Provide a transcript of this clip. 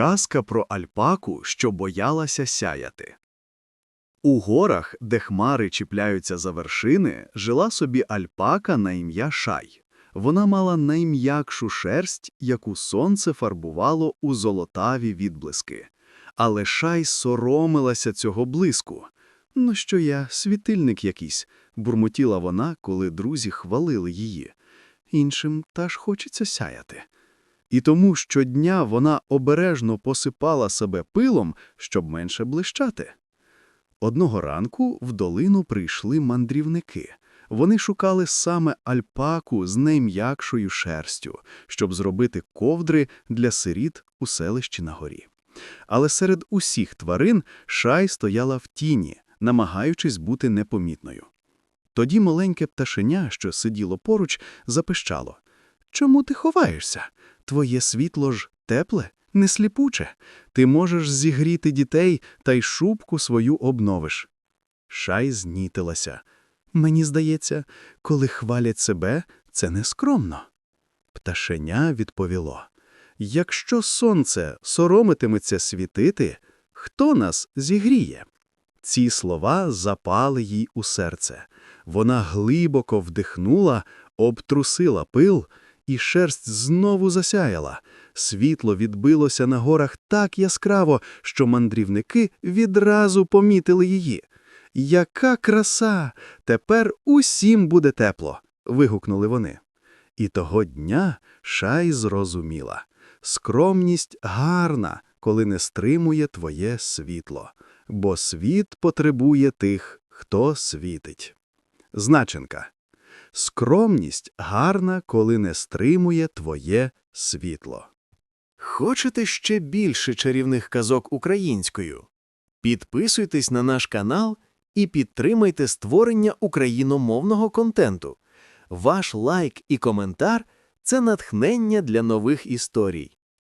Казка про альпаку, що боялася сяяти. У горах, де хмари чіпляються за вершини, жила собі альпака на ім'я Шай. Вона мала найм'якшу шерсть, яку сонце фарбувало у золотаві відблиски. Але Шай соромилася цього блиску. Ну що я, світильник якийсь, бурмотіла вона, коли друзі хвалили її. Іншим та ж хочеться сяяти. І тому щодня вона обережно посипала себе пилом, щоб менше блищати. Одного ранку в долину прийшли мандрівники. Вони шукали саме альпаку з найм'якшою шерстю, щоб зробити ковдри для сиріт у селищі на горі. Але серед усіх тварин шай стояла в тіні, намагаючись бути непомітною. Тоді маленьке пташеня, що сиділо поруч, запищало. «Чому ти ховаєшся? Твоє світло ж тепле, не сліпуче. Ти можеш зігріти дітей та й шубку свою обновиш. Шай знітилася. Мені здається, коли хвалять себе, це нескромно. Пташеня відповіло. Якщо сонце соромитиметься світити, хто нас зігріє? Ці слова запали їй у серце. Вона глибоко вдихнула, обтрусила пил, і шерсть знову засяяла. Світло відбилося на горах так яскраво, що мандрівники відразу помітили її. Яка краса! Тепер усім буде тепло. вигукнули вони. І того дня Шай зрозуміла. Скромність гарна, коли не стримує твоє світло, бо світ потребує тих, хто світить. Значенка. Скромність гарна, коли не стримує твоє світло. Хочете ще більше чарівних казок українською? Підписуйтесь на наш канал і підтримайте створення україномовного контенту. Ваш лайк і коментар це натхнення для нових історій.